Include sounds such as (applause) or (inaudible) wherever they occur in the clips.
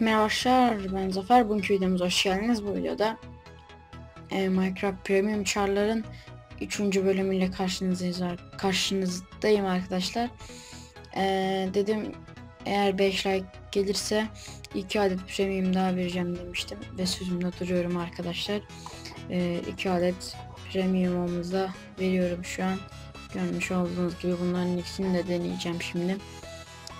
Merhaba arkadaşlar ben Zafer bugünkü videomuza hoş geldiniz. Bu videoda e, Minecraft Premium Char'ların 3. bölümüyle karşınızdayız karşınızdayım arkadaşlar. E, dedim eğer 5 like gelirse 2 adet premium daha vereceğim demiştim ve sözümde duruyorum arkadaşlar. 2 adet premium'umuzu da veriyorum şu an. Görmüş olduğunuz gibi bunların ikisini de deneyeceğim şimdi.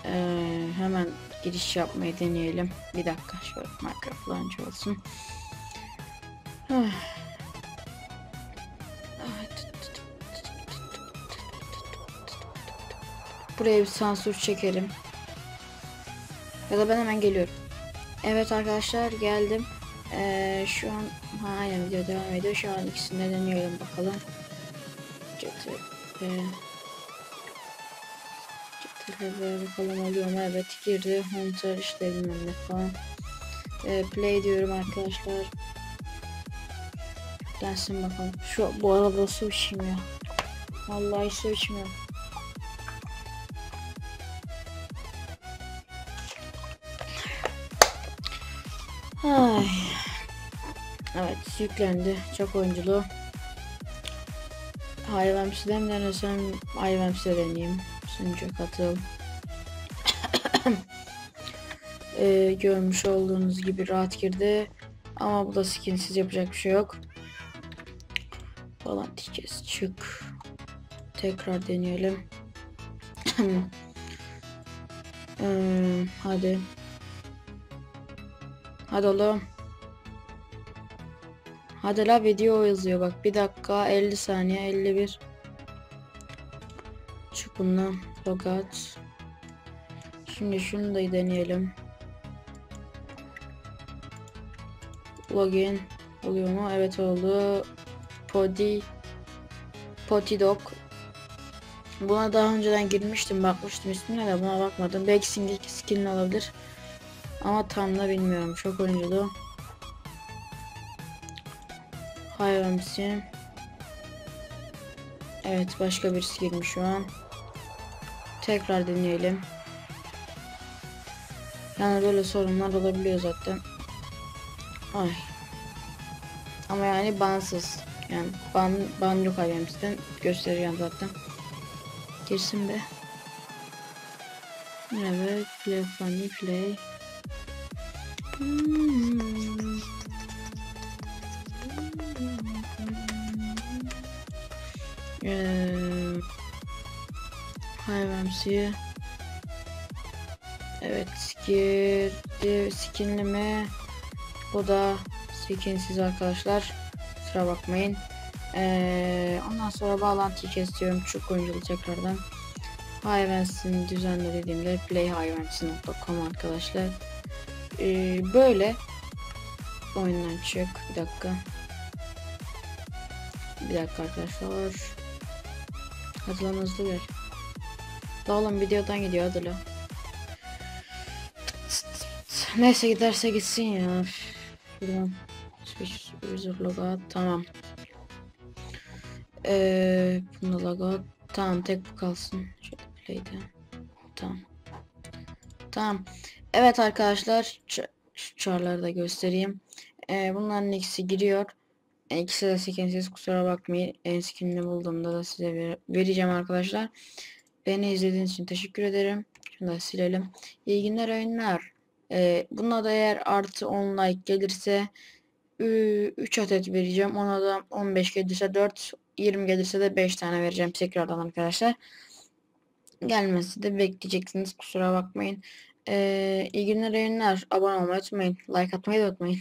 Ee, hemen giriş yapmayı deneyelim. Bir dakika şöyle Minecraft launch olsun. Buraya bir sansür çekelim. Ya da ben hemen geliyorum. Evet arkadaşlar geldim. Ee, şu an ha, aynen video devam ediyor. Şu an ikisini de deneyelim bakalım. CTP Şöyle bakalım oluyor mu? Evet girdi. Hunter işte bilmem ne falan. Ee, play diyorum arkadaşlar. Gelsin bakalım. Şu bu arada su içmiyor. Vallahi su içmiyor. Ay. Evet yüklendi. Çok oyunculu. Hayvanpsi'den denesem Hayvanpsi'de deneyeyim. Sunucu katıl. (coughs) ee, görmüş olduğunuz gibi rahat girdi. Ama bu da skinsiz yapacak bir şey yok. Falan diyeceğiz. Çık. Tekrar deneyelim. (coughs) ee, hadi. Hadi oğlum. Hadi la video yazıyor bak. Bir dakika 50 saniye 51. Çık bundan. Logout. Şimdi şunu da deneyelim. Login oluyor mu? Evet oldu. Podi Potidog. Buna daha önceden girmiştim bakmıştım ismine de buna bakmadım. Belki skin, skin olabilir. Ama tam da bilmiyorum. Çok oyunculu. Hayvansı. Evet başka birisi girmiş şu an. Tekrar deneyelim. Yani böyle sorunlar olabiliyor zaten. Ay. Ama yani bansız. Yani ban, ban yok alemizden göstereceğim zaten. Girsin be. Evet, play funny play. Hmm. Hayvansı. Evet girdi skinli mi? Bu da skinsiz arkadaşlar. Sıra bakmayın. Ee, ondan sonra bağlantıyı kesiyorum. Çok oyunculu tekrardan. Hayvansın düzenle dediğimde playhayvansın.com arkadaşlar. Ee, böyle oyundan çık. Bir dakika. Bir dakika arkadaşlar. Hadi lan hızlı ver. La oğlum videodan gidiyor hadi la. Neyse giderse gitsin ya. Şuradan. User logout tamam. Ee, bunda logout tamam tek bu kalsın. Şöyle play'de. Tamam. Tamam. Evet arkadaşlar şu çarları da göstereyim. Ee, bunların ikisi giriyor. İkisi de skinsiz kusura bakmayın. En skinini bulduğumda da size ver vereceğim arkadaşlar. Beni izlediğiniz için teşekkür ederim. Şunu da silelim. İyi günler oyunlar. Ee, buna da eğer artı 10 like gelirse 3 adet vereceğim. Ona da 15 gelirse 4, 20 gelirse de 5 tane vereceğim tekrardan arkadaşlar. Gelmesi de bekleyeceksiniz. Kusura bakmayın. Ee, iyi günler oyunlar. Abone olmayı unutmayın. Like atmayı da unutmayın.